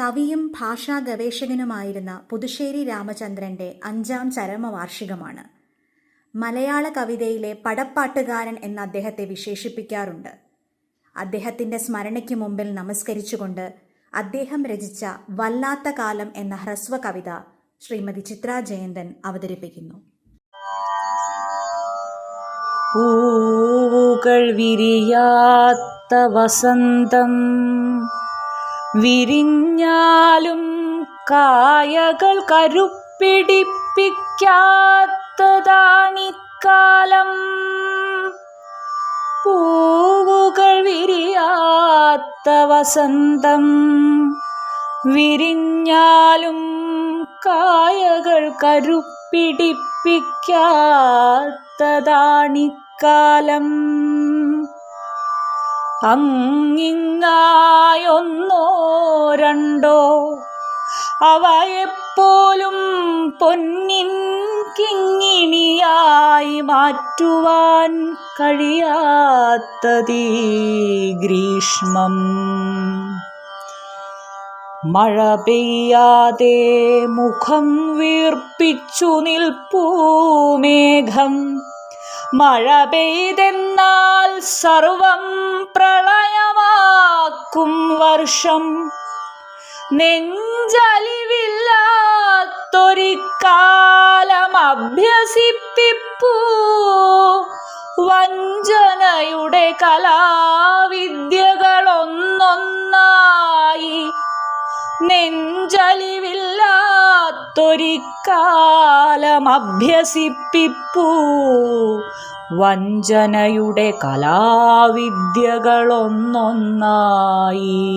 കവിയും ഭാഷാ ഗവേഷകനുമായിരുന്ന പുതുശ്ശേരി രാമചന്ദ്രന്റെ അഞ്ചാം ചരമവാർഷികമാണ്. മലയാള കവിതയിലെ പടപ്പാട്ടുകാരൻ എന്ന് അദ്ദേഹത്തെ വിശേഷിപ്പിക്കാറുണ്ട്. അദ്ദേഹത്തിന്റെ സ്മരണയ്ക്ക് മുമ്പിൽ നമസ്കരിച്ചുകൊണ്ട് അദ്ദേഹം രചിച്ച വല്ലാത്ത കാലം എന്ന ഹ്രസ്വ കവിത ശ്രീമതി ചിത്ര ജയന്തൻ അവതരിപ്പിക്കുന്നു. പൂവുകൾ വിരിയാത്ത വസന്തം വിരിഞ്ഞാലും കായകൾ കരുപ്പിടിപ്പിക്കാത്തതാണിക്കാലം. പൂവുകൾ വിരിയാത്ത വസന്തം. വിരിഞ്ഞാലും കായകൾ കരുപ്പിടിപ്പിക്കാത്തതാണിക്കാലം. അങ്ങിങ്ങായൊന്നോ രണ്ടോ അവയെപ്പോലും പൊന്നിൻ കിങ്ങിണിയായി മാറ്റുവാൻ കഴിയാത്തതീ ഗ്രീഷ്മം. മഴ പെയ്യാതെ മുഖം വീർപ്പിച്ചു നിൽപ്പൂ മേഘം. മഴ പെയ്തെന്നാൽ സർവം പ്രളയമാക്കും വർഷം. നെഞ്ചലിവില്ലാത്തൊരിക്കാലം അഭ്യസിപ്പിപ്പൂ. വഞ്ചനയുടെ കലാവിദ്യകളൊന്നൊന്നായി. നെഞ്ചലിവില്ലാത്തൊരിക്കാലം അഭ്യസിപ്പിപ്പൂ. വഞ്ചനയുടെ കലാവിദ്യകളൊന്നൊന്നായി.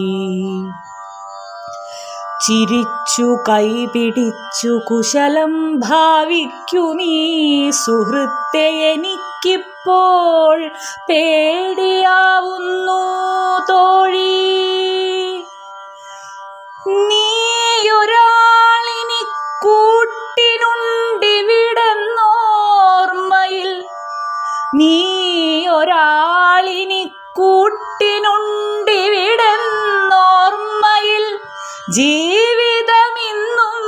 ചിരിച്ചു കൈപിടിച്ചു കുശലം ഭാവിക്കു നീ സുഹൃത്തെ എനിക്കിപ്പോൾ പേടിയാവുന്നു തോഴി. കൂട്ടിനുണ്ടിവിടെന്നോർമ്മയിൽ ജീവിതമിന്നും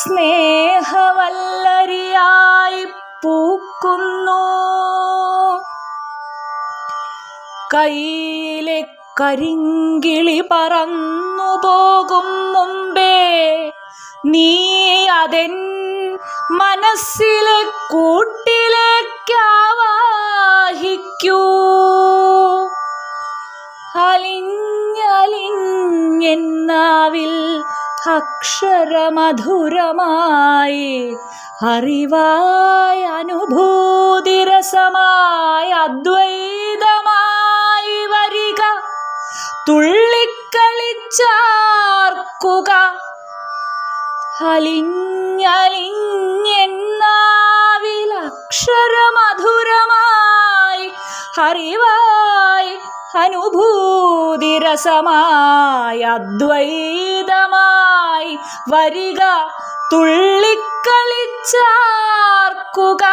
സ്നേഹവല്ലരിയായി പൂക്കുന്നു. കയ്യിലെ കരിങ്കിളി പറന്നു പോകും മുമ്പേ നീ അതെൻ മനസ്സിലെ കൂട്ടിലേക്കാവാഹിക്കൂ. അലിഞ്ഞലിഞ്ഞെന്നാവിൽ അക്ഷരമധുരമായി അറിവായ അനുഭൂതിരസമായ അദ്വൈതമായി വരിക തുള്ളിക്കളിച്ചാർക്കുക. അലിഞ്ഞലിഞ്ഞെന്നാവിൽ അക്ഷരമധുരമായി അറിവായി അനുഭൂതിരസമായി അദ്വൈതമായി വരിക തുള്ളിക്കളിച്ചാർക്കുക.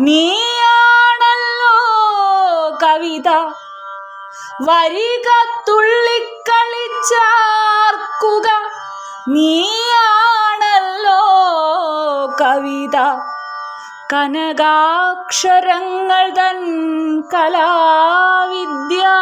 നീയാണല്ലോ കവിത. വരിക തുള്ളിക്കളിച്ചാർക്കുക. നീയാണല്ലോ കവിത. കനകാക്ഷരങ്ങൾ തൻ ವಿದ್ಯಾ